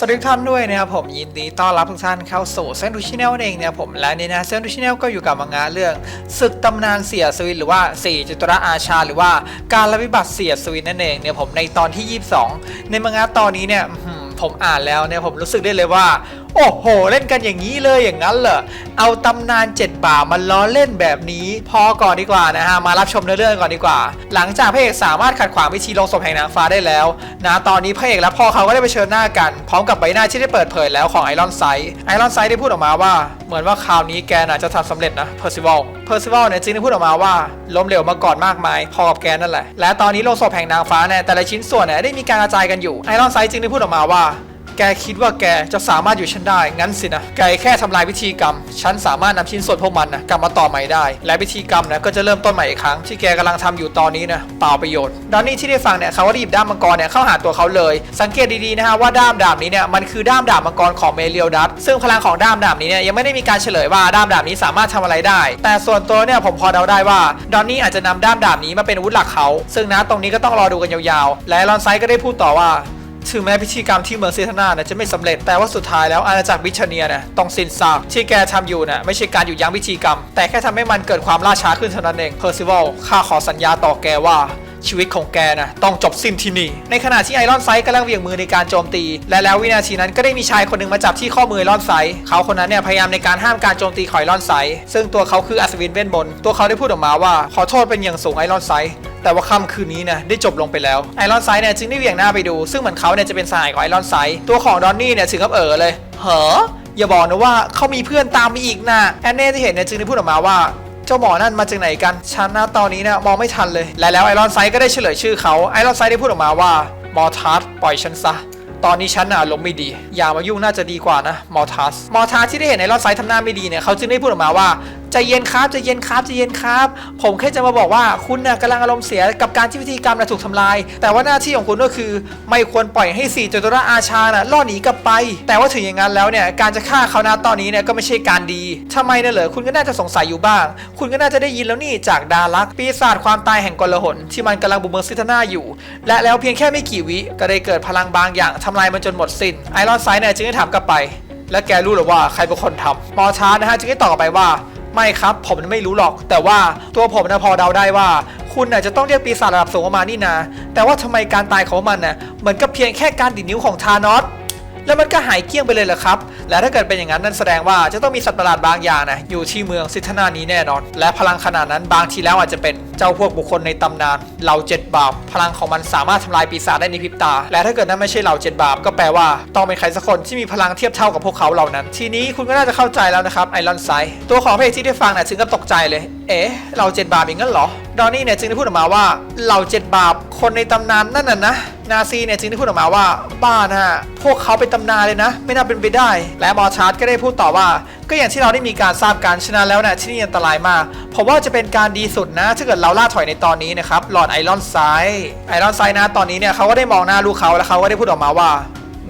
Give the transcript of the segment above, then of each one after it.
สวัสดีทุกท่านด้วยนะครับผมยินดีต้อนรับทุกท่านเข้าสู่เซนดูชิแนลเองเนี่ยผมและนี่นะเซนดูชิแนลก็อยู่กับมังงะเรื่องศึกตำนานเสียสวินหรือว่าสี่จตุระอาชา หรือว่าการระวิบัติเสียสวินนั่นเองเนี่ยผมในตอนที่ 22 ในมังงะตอนนี้เนี่ยผมอ่านแล้วเนี่ยผมรู้สึกได้เลยว่าโอ้โห เล่นกันอย่างนี้เลยอย่างนั้นเหรอ เอาตำนานเจ็ดป่ามาล้อเล่นแบบนี้ พอก่อนดีกว่านะฮะ มารับชมเนื้อเรื่องก่อนดีกว่า หลังจากพระเอกสามารถขัดขวางพิธีลงศพแห่งนางฟ้าได้แล้วนะตอนนี้พระเอกและพ่อเขาก็ได้ไปเชิญหน้ากัน พร้อมกับใบหน้าที่ได้เปิดเผยแล้วของไอรอนไซด์ไอรอนไซด์ได้พูดออกมาว่า เหมือนว่าคราวนี้แกน่ะจะทำสำเร็จนะเพอร์ซิวัลเพอร์ซิวัลเนี่ยจึงได้พูดออกมาว่าล้มเหลวมาก่อนมากมาย พอกับแกนั่นแหละและตอนนี้ลงศพแห่งนางฟ้าเนี่ยแต่ละชิ้นส่วนเนี่ยได้มีการกระจายกันอยู่ไอรอนไซด์จึงได้พูดออกมาว่า แกคิดว่าแกจะสามารถอยู่ฉันได้ งั้นสินะ แกแค่ทำลายพิธีกรรม ฉันสามารถนำชิ้นส่วนพวกมันนะกลับมาต่อใหม่ได้ และพิธีกรรมนะก็จะเริ่มต้นใหม่อีกครั้งที่แกกำลังทำอยู่ตอนนี้นะเปล่าประโยชน์ดอนนี่ที่ได้ฟังเนี่ยเขาก็ได้หยิบด้ามมังกรเนี่ยเข้าหาตัวเขาเลย สังเกตดีๆนะฮะว่าด้ามดาบนี้เนี่ยมันคือด้ามดาบมังกรของเมเรียลดัตซึ่งพลังของด้ามดาบนี้เนี่ยยังไม่ได้มีการเฉลยว่าด้ามดาบนี้สามารถทำอะไรได้ แต่ส่วนตัวเนี่ยผมพอเดาได้ว่าดอนนี่อาจจะนำด้ามดาบนี้มาเป็นอาวุธหลักเขา ซึ่งนะตรงนี้ก็ต้องรอดูกันยาวๆ และลอนไซก็ได้พูดต่อว่า ถึงแม้พิธีกรรมที่เมืองเซธนาเนี่ยจะไม่สำเร็จแต่ว่าสุดท้ายแล้วอาณาจักรบิชเนียเนี่ยต้องสิ้นซากที่แกทำอยู่เนี่ยไม่ใช่การหยุดยั้งพิธีกรรม แต่แค่ทำให้มันเกิดความล่าช้าขึ้นเท่านั้นเองเพอร์ซิวัลข้าขอสัญญาต่อแกว่า ชีวิตของแกนะต้องจบสิ้นที่นี่ ในขณะที่ไอรอนไซด์กำลังเหวี่ยงมือในการโจมตี และแล้ววินาทีนั้นก็ได้มีชายคนหนึ่งมาจับที่ข้อมือไอรอนไซด์เขาคนนั้นเนี่ยพยายามในการห้ามการโจมตีของไอรอนไซด์ซึ่งตัวเขาคืออัศวินเวทมนต์ตัวเขาได้พูดออกมาว่าขอโทษเป็นอย่างสูงไอรอนไซด์แต่ว่าค่ำคืนนี้นะได้จบลงไปแล้วไอรอนไซด์เนี่ยจึงได้เหวี่ยงหน้าไปดู ซึ่งเหมือนเขาเนี่ยจะเป็นสหายของไอรอนไซด์ตัวของดอนนี่เนี่ยถึงกับเออเลยเหรออย่าบอกนะว่าเขามีเพื่อนตามมาอีกนะแอนเน่ที่เห็นเนี่ยจึงได้พูดออกมาว่า เจ้าหมอนั่นมาจากไหนกัน ฉันนะตอนนี้นะมองไม่ทันเลย และแล้วไอรอนไซด์ก็ได้เฉลยชื่อเขา ไอรอนไซด์ได้พูดออกมาว่ามอร์ทัสปล่อยฉันซะตอนนี้ฉันน่ะอารมณ์ไม่ดี อย่ามายุ่งน่าจะดีกว่านะมอร์ทัสมอร์ทัสที่ได้เห็นไอรอนไซด์ทำหน้าไม่ดีเนี่ยเขาจึงได้พูดออกมาว่า ใจเย็นครับใจเย็นครับใจเย็นครับ ผมแค่จะมาบอกว่าคุณน่ะกำลังอารมณ์เสียกับการที่พิธีกรรมน่ะถูกทำลาย แต่ว่าหน้าที่ของคุณก็คือ ไม่ควรปล่อยให้สี่จตุระอาชาน่ะล่อหนีกลับไป แต่ว่าถึงอย่างนั้นแล้วเนี่ยการจะฆ่าเขานะตอนนี้เนี่ยก็ไม่ใช่การดีทำไมเนี่ยเหรอคุณก็น่าจะสงสัยอยู่บ้าง คุณก็น่าจะได้ยินแล้วนี่จากดารักปีศาจความตายแห่งกลหนที่มันกำลังบุกเมืองซิทนาอยู่ และแล้วเพียงแค่ไม่กี่วิก็ได้เกิดพลังบางอย่างทำลายมันจนหมดสิ้นไอรอนไซด์เนี่ยจึงได้ถามกลับไป และแกรู้หรือว่าใครเป็นคนทำมอชาร์นะฮะจึงได้ตอบไปว่า ไม่ครับ ผมไม่รู้หรอก แต่ว่าตัวผมนะพอเดาได้ว่า คุณน่ะจะต้องเรียกปีศาจระดับสูงออกมานี่นะ แต่ว่าทำไมการตายของมันน่ะเหมือนกับเพียงแค่การดิดนิ้วของทานอส แล้วมันก็หายเกลี้ยงไปเลยเหรอครับ และถ้าเกิดเป็นอย่างนั้นนั่นแสดงว่าจะต้องมีสัตว์ประหลาดบางอย่างนะอยู่ที่เมืองซิทนานี้แน่นอน และพลังขนาดนั้นบางทีแล้วอาจจะเป็นเจ้าพวกบุคคลในตำนานเหล่าเจ็ดบาปพลังของมันสามารถทำลายปีศาจได้ในพริบตา และถ้าเกิดนั่นไม่ใช่เหล่าเจ็ดบาปก็แปลว่าต้องเป็นใครสักคนที่มีพลังเทียบเท่ากับพวกเขาเหล่านั้น ทีนี้คุณก็น่าจะเข้าใจแล้วนะครับไอรอนไซด์ตัวของพระเอกที่ได้ฟังน่ะถึงกับตกใจเลย เอ๊ะเหล่าเจ็ดบาปอย่างนั้นเหรอ ดอนนี่เนี่ยจึงได้พูดออกมาว่าเหล่าเจ็ดบาปคนในตำนานนั่นน่ะนะ นาซีเนี่ยจึงได้พูดออกมาว่าบ้านะพวกเขาเป็นตำนานเลยนะ ไม่น่าเป็นไปได้ และมอชาร์ดก็ได้พูดต่อว่า ก็อย่างที่เราได้มีการทราบกันฉะนั้นแล้วนะที่นี่อันตรายมากผมว่าจะเป็นการดีสุดนะถ้าเกิดเราล่าถอยในตอนนี้นะครับหลอดไอรอนไซด์ไอรอนไซด์นะตอนนี้เนี่ยเขาก็ได้มองหน้าลูกเขาแล้วเขาก็ได้พูดออกมาว่า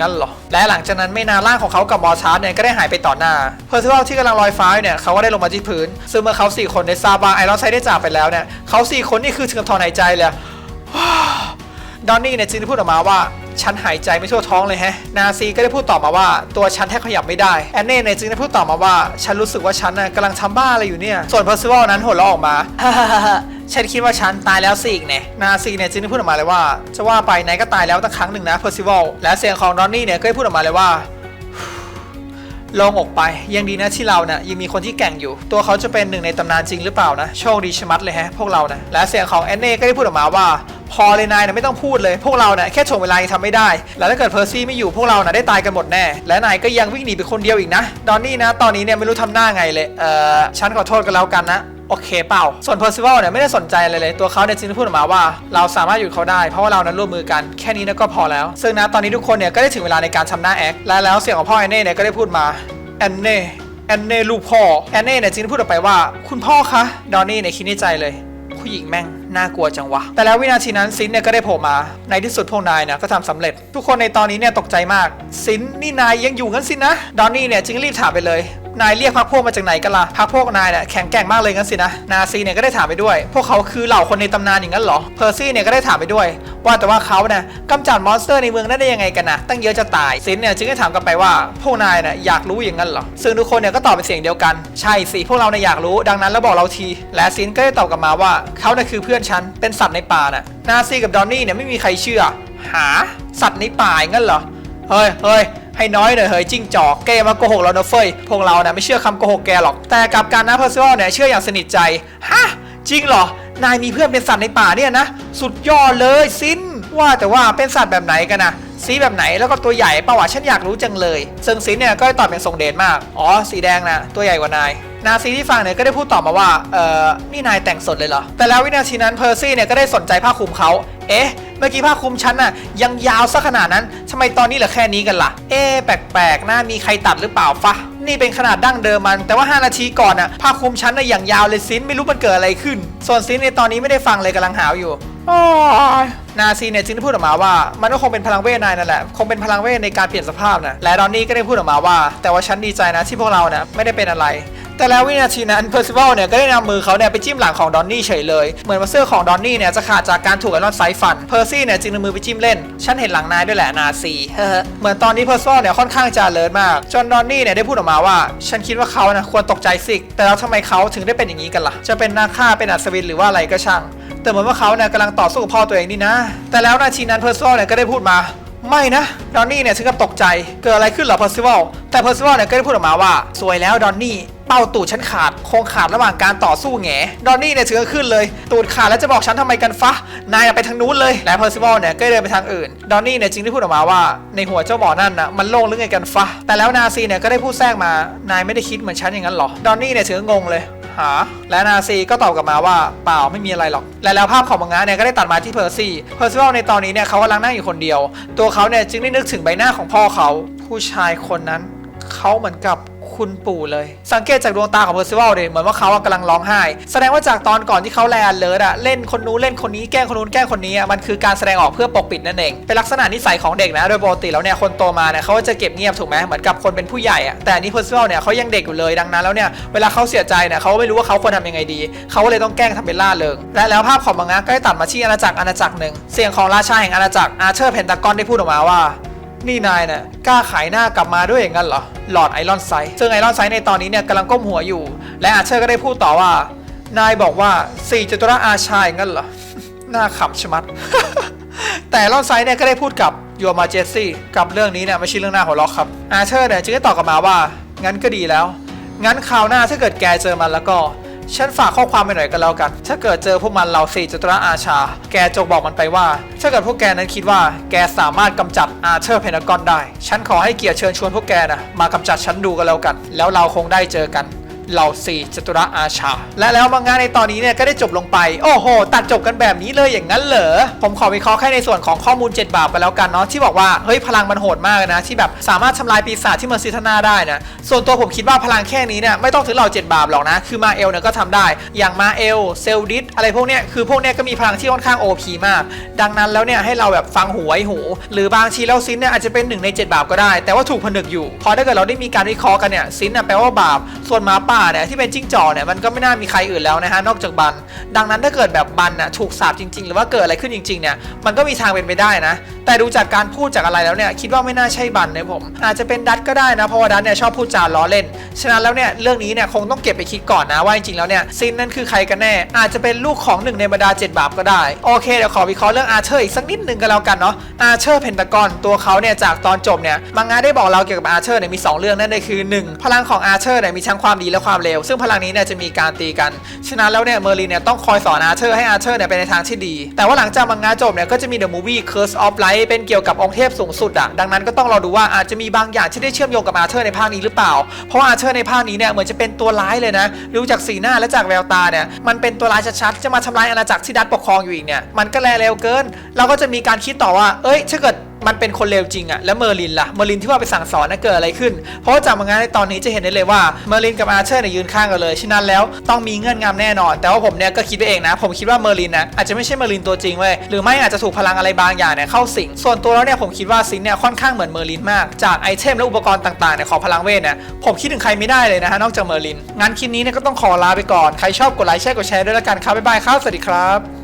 งั้นเหรอ และหลังจากนั้นไม่นานร่างของเขากับมอชาร์ดเนี่ยก็ได้หายไปต่อหน้า เพอร์ซิวัลที่กำลังลอยฟ้าอยู่เนี่ยเขาก็ได้ลงมาที่พื้น ซึ่งเมื่อเขาสี่คนได้ทราบว่าไอรอนไซด์ได้จากไปแล้วเนี่ยเขาสี่คนนี่คือถึงกับถอนหายใจเลยดอนนี่เนี่ยจึงพูดออกมาว่า ฉันหายใจไม่ทั่วท้องเลยแฮะ นาซีก็ได้พูดต่อมาว่า ตัวฉันแทบขยับไม่ได้ แอนเน่เนี่ยจึงได้พูดต่อมาว่า ฉันรู้สึกว่าฉันน่ะกำลังทำบ้าอะไรอยู่เนี่ย ส่วนเพอร์ซิวัลนั้นหัวเราะออกมาฉันคิดว่าฉันตายแล้วสิอีกเนี่ยนาซีเนี่ยจึงได้พูดออกมาเลยว่า จะว่าไปไหนก็ตายแล้วตั้งครั้งหนึ่งนะเพอร์ซิวัลและเสียงของดอนนี่เนี่ยก็ได้พูดออกมาเลยว่า ลงอกไป ยังดีนะที่เราเนี่ยยังมีคนที่แก่งอยู่ ตัวเขาจะเป็นหนึ่งในตำนานจริงหรือเปล่านะ โชคดีชะมัดเลยฮะพวกเรานะและเสียงของแอนเน่ก็ได้พูดออกมาว่า พอเลยนายนะไม่ต้องพูดเลย พวกเราเนี่ยแค่ถ่วงเวลายังทำไม่ได้ แล้วถ้าเกิดเพอร์ซี่ไม่อยู่พวกเราน่ะได้ตายกันหมดแน่ และนายก็ยังวิ่งหนีไปคนเดียวอีกนะ ดอนนี่นะ ตอนนี้เนี่ยไม่รู้ทำหน้าไงเลย เออฉันขอโทษกันแล้วกันนะ โอเคเปล่า ส่วนเพอร์ซิวัลเนี่ยไม่ได้สนใจอะไรเลย ตัวเขาเนี่ยจึงพูดออกมาว่า เราสามารถหยุดเขาได้ เพราะว่าเรานั้นร่วมมือกันแค่นี้นะก็พอแล้ว ซึ่งนะตอนนี้ทุกคนเนี่ยก็ได้ถึงเวลาในการทำหน้าแอคและแล้วเสียงของพ่อแอนเน่เนี่ยก็ได้พูดมาแอนเน่แอนเน่ลูกพ่อแอนเน่เนี่ยจึงๆพูดออกไปว่า คุณพ่อคะดอนนี่เนี่ยคิดในใจเลยผู้หญิงแม่งน่ากลัวจังวะ แต่แล้ววินาทีนั้นซินเนี่ยก็ได้โผล่มา ในที่สุดพวกนายนะก็ทำสำเร็จ ทุกคนในตอนนี้เนี่ยตกใจมาก ซินนี่นายยังอยู่งั้นสินะ ดอนนี่เนี่ยจึงรีบถามไปเลย นายเรียกพรรคพวกมาจากไหนกันล่ะพรรคพวกนายเนี่ยแข็งแกร่งมากเลยงั้นสินะ นาซีเนี่ยก็ได้ถามไปด้วย พวกเขาคือเหล่าคนในตำนานอย่างนั้นเหรอ เพอร์ซี่เนี่ยก็ได้ถามไปด้วย ว่าแต่ว่าเขาเนี่ยกำจัดมอนสเตอร์ในเมืองนั้นได้ยังไงกันนะตั้งเยอะจะตายซินเนี่ยจึงได้ถามกลับไปว่า พวกนายเนี่ยอยากรู้อย่างนั้นเหรอ ซึ่งทุกคนเนี่ยก็ตอบเป็นเสียงเดียวกัน ใช่สิพวกเราเนี่ยอยากรู้ดังนั้นแล้วบอกเราที และซินก็ได้ตอบกลับมาว่าเขาเนี่ยคือเพื่อนฉันเป็นสัตว์ในป่าน่ะนาซีกับดอนนี่เนี่ยไม่มีใครเชื่อ หา สัตว์ในป่าอย่างนั้นเหรอเฮ้ยเฮ้ย ให้น้อยหน่อยเฮ้ยจิ้งจอกแกมาโกหกเรานะเฟยพวกเราเนี่ยไม่เชื่อคำโกหกแกหรอก แต่กับการนะเพอร์ซิวเนี่ยเชื่ออย่างสนิทใจฮะจริงเหรอนายมีเพื่อนเป็นสัตว์ในป่าเนี่ยนะ สุดยอดเลยซินว่าแต่ว่าเป็นสัตว์แบบไหนกันนะสีแบบไหนแล้วก็ตัวใหญ่ป่าวะฉันอยากรู้จังเลย ซึ่งซินเนี่ยก็ได้ตอบเป็นทรงเดชมาก อ๋อ สีแดงนะตัวใหญ่กว่านาย นาซีที่ฟังเนี่ยก็ได้พูดตอบมาว่า เออนี่นายแต่งสดเลยเหรอ แต่แล้ววินาทีนั้นเพอร์ซี่เนี่ยก็ได้สนใจผ้าคลุมเขา เอ๊ะ เมื่อกี้ผ้าคลุมฉันน่ะยังยาวซะขนาดนั้นทำไมตอนนี้เหลือแค่นี้กันล่ะ เอ๊ะแปลกๆนะมีใครตัดหรือเปล่าฟะนี่เป็นขนาดดั้งเดิมมัน แต่ว่า 5 นาทีก่อนน่ะผ้าคลุมฉันน่ะอย่างยาวเลยซินไม่รู้มันเกิดอะไรขึ้น ส่วนซินในตอนนี้ไม่ได้ฟังเลยกำลังหาวอยู่โอ้ยนาซีเนี่ยจึงได้พูดออกมาว่า มันก็คงเป็นพลังเวทนายนั่นแหละ คงเป็นพลังเวทในการเปลี่ยนสภาพนะและดอนนี่ก็ได้พูดออกมาว่า แต่ว่าฉันดีใจนะที่พวกเราเนี่ยไม่ได้เป็นอะไร แต่แล้ววินาทีนั้นเพอร์ซิวัลเนี่ยก็ได้นำมือเขาเนี่ยไปจิ้มหลังของดอนนี่เฉยเลย เหมือนว่าเสื้อของดอนนี่เนี่ยจะขาดจากการถูกไอรอนไซฟัน เพอร์ซี่เนี่ยจึงนำมือไปจิ้มเล่น ฉันเห็นหลังนายด้วยแหละนาซีเฮ้อเหมือนตอนนี้เพอร์ซิวัลเนี่ยค่อนข้างจะเลิศมาก จนดอนนี่เนี่ยได้พูดออกมาว่า ฉันคิดว่าเขานะควรตกใจสิแต่แล้วทำไมเขาถึงได้เป็นอย่างนี้กันล่ะ จะเป็นนักฆ่าเป็นอัศวินหรือว่าอะไรก็ช่าง แต่เหมือนว่าเขาเนี่ยกำลังต่อสู้กับพ่อตัวเองนี่นะ แต่แล้วนาทีนั้นเพอร์ซิวัลเนี่ยก็ได้พูดมาไม่นะ ดอนนี่เนี่ยถึงกับตกใจ เกิดอะไรขึ้นเหรอเพอร์ซิวัลแต่เพอร์ซิวัลเนี่ยก็ได้พูดออกมาว่า สวยแล้วดอนนี่ เป้าตูดฉันขาด คงขาดระหว่างการต่อสู้แงดอนนี่เนี่ยถึงกับขึ้นเลย ตูดขาดแล้วจะบอกฉันทำไมกันฟะ นายอะไปทางนู้นเลย และเพอร์ซิวัลเนี่ยก็เดินไปทางอื่น ดอนนี่เนี่ยจึงได้พูดออกมาว่าในหัวเจ้าหมอนั่นนะมันโล่งหรือไงกันฟะ แต่แล้วนาซีเนี่ยก็ได้พูดแทรกมา นายไม่ได้คิดเหมือนฉันอย่างนั้นหรอ ดอนนี่เนี่ยถึงกับงงเลยหาและนาซีก็ตอบกลับมาว่าเปล่าไม่มีอะไรหรอก และแล้วภาพของมังงะเนี่ยก็ได้ตัดมาที่เพอร์ซี่ เพอร์ซิวัลในตอนนี้เนี่ยเขากำลังนั่งอยู่คนเดียว ตัวเขาเนี่ยจึงได้นึกถึงใบหน้าของพ่อเขา ผู้ชายคนนั้นเขาเหมือนกับ คุณปู่เลย สังเกตจากดวงตาของเพอร์ซิวัลดิเหมือนว่าเขากำลังร้องไห้ แสดงว่าจากตอนก่อนที่เขาแลนเลิศอะเล่นคนนู้นเล่นคนนี้แกล้งคนนู้นแกล้งคนนี้อะมันคือการแสดงออกเพื่อปกปิดนั่นเองเป็นลักษณะนิสัยของเด็กนะโดยปกติแล้วเนี่ยคนโตมาเนี่ยเขาก็จะเก็บเงียบถูกไหมเหมือนกับคนเป็นผู้ใหญ่อะแต่อันนี้เพอร์ซิวัลเนี่ยเขายังเด็กอยู่เลยดังนั้นแล้วเนี่ยเวลาเขาเสียใจเนี่ยเขาไม่รู้ว่าเขาควรทำยังไงดีเขาก็เลยต้องแกล้งทำเป็นล่าเริงและแล้วภาพของมังงะก็ได้ตัดมาที่อาณาจักรอาณาจักรหนึ่งเสียงของราชาแห่งอาณาจักรอาเชอร์เพนตากอนได้พูดออกมาว่า นี่นายเนี่ยกล้าขายหน้ากลับมาด้วยอย่างนั้นเหรอ หลอดไอรอนไซด์ซึ่งไอรอนไซด์ในตอนนี้เนี่ยกำลังก้มหัวอยู่ และอาเชอร์ก็ได้พูดต่อว่า นายบอกว่าสี่จตุระอาชายงั้นเหรอ น่าขำชะมัด แต่ไอรอนไซด์เนี่ยก็ได้พูดกับยูมาเจสซี่กับเรื่องนี้เนี่ยไม่ใช่เรื่องหน้าหัวเราะครับ อาเชอร์เนี่ยจึงได้ตอบกลับมาว่า งั้นก็ดีแล้ว งั้นคราวหน้าถ้าเกิดแกเจอมันแล้วก็ ฉันฝากข้อความไปหน่อยก็แล้วกัน ถ้าเกิดเจอพวกมันเราสี่จตุระอาชา แกจงบอกมันไปว่า ถ้าเกิดพวกแกนั้นคิดว่า แกสามารถกำจัดอาเธอร์เพนากอนได้ ฉันขอให้เกียรติเชิญชวนพวกแกนะมากำจัดฉันดูกันแล้วกัน แล้วเราคงได้เจอกัน เหล่าสี่จตุระอาชา และแล้วมังงะในตอนนี้เนี่ยก็ได้จบลงไป โอ้โห ตัดจบกันแบบนี้เลยอย่างนั้นเหรอ ผมขอวิเคราะห์แค่ในส่วนของข้อมูล 7 บาปไปแล้วกันเนาะที่บอกว่าเฮ้ยพลังมันโหดมากนะ ที่แบบสามารถทำลายปีศาจที่มันซิทนาได้นะส่วนตัวผมคิดว่าพลังแค่นี้เนี่ยไม่ต้องถึงเหล่า 7 บาปหรอกนะ คือมาเอลเนี่ยก็ทำได้ อย่างมาเอลเซลดิสอะไรพวกเนี้ยคือพวกเนี้ยก็มีพลังที่ค่อนข้าง OP มาก ดังนั้นแล้วเนี่ยให้เราแบบฟังหูไว้หู หรือบางทีแล้วซินเนี่ยอาจจะเป็นหนึ่งใน 7 บาปก็ได้ แต่ว่าถูกผนึกอยู่ พอถ้าเกิดเราได้มีการวิเคราะห์กันเนี่ยซินน่ะแปลว่าบาป ส่วนหมาป่าเนี่ยที่เป็นจิ้งจอกเนี่ยมันก็ไม่น่ามีใครอื่นแล้วนะฮะนอกจากบัน ดังนั้นถ้าเกิดแบบบันน่ะถูกสาปจริง ๆ หรือว่าเกิดอะไรขึ้นจริงๆเนี่ยมันก็มีทางเป็นไปได้นะ แต่ดูจากการพูดจากอะไรแล้วเนี่ยคิดว่าไม่น่าใช่บันนะผมอาจจะเป็นดัตก็ได้นะเพราะว่าดัตเนี่ยชอบพูดจาล้อเล่น ฉะนั้นแล้วเนี่ยเรื่องนี้เนี่ยคงต้องเก็บไปคิดก่อนนะว่าจริงๆแล้วเนี่ยซินนั่นคือใครกันแน่ อาจจะเป็นลูกของหนึ่งในบรรดาเจ็ดบาปก็ได้โอเคเดี๋ยวขอวิเคราะห์เรื่องอาร์เชอร์อีกสักนิดหนึ่งกันแล้วกันเนาะอาเชอร์เพนตากอนตัวเขาเนี่ยจากตอนจบเนี่ยมังงะได้บอกเราเกี่ยวกับอาเชอร์เนี่ยมีสองเรื่องนั่นก็คือหนึ่งพลังของอาเชอร์เนี่ยมีทั้งความดีและความเลวซึ่งพลังนี้เนี่ยจะมีการตีกัน ฉะนั้นแล้วเนี่ยเมอร์ลินเนี่ยต้องคอยสอนอาร์เชอร์ให้อาร์เชอร์เนี่ยไปในทางที่ดี แต่ว่าหลังจากมังงะจบเนี่ยก็จะมี The Movie Curse of Light เป็นเกี่ยวกับองค์เทพสูงสุดอะดังนั้นก็ต้องรอดูว่าอาจจะมีบางอย่างที่ได้เชื่อมโยงกับอาร์เชอร์ในภาคนี้หรือเปล่า เพราะอาร์เชอร์ในภาคนี้เนี่ยเหมือนจะเป็นตัวร้ายเลยนะดูจากสีหน้าและจากแววตาเนี่ยมันเป็นตัวร้ายชัดๆจะมาทำลายอาณาจักรที่ดัตปกครองอยู่อีกเนี่ยมันก็แลเร็วเกิน เราก็จะมีการคิดต่อว่า เอ้ยถ้าเกิด มันเป็นคนเลวจริงอะแล้วเมอร์ลินล่ะเมอร์ลินที่ว่าไปสั่งสอนนะเกิดอะไรขึ้น เพราะจากงงะในตอนนี้จะเห็นได้เลยว่าเมอร์ลินกับอาร์เชอร์เนี่ยยืนข้างกันเลยฉะนั้นแล้วต้องมีเงื่อนงำแน่นอน แต่ว่าผมเนี่ยก็คิดไปเองนะ ผมคิดว่าเมอร์ลินนะอาจจะไม่ใช่เมอร์ลินตัวจริงเว้ยหรือไม่อาจจะถูกพลังอะไรบางอย่างเนี่ยเข้าสิงส่วนตัวแล้วเนี่ยผมคิดว่าซิงเนี่ยค่อนข้างเหมือนเมอร์ลินมากจากไอเทมและอุปกรณ์ต่างๆเนี่ยของพลังเวทเนี่ยผมคิดถึงใครไม่ได้เลยนะฮะนอกจากเมอร์ลินงั้นคลิปนี้เนี่ยก็ต้องขอลาไปก่อนใครชอบกดไลค์แชร์กดแชร์ด้วยละกันครับบ๊ายบายครับสวัสดีครับ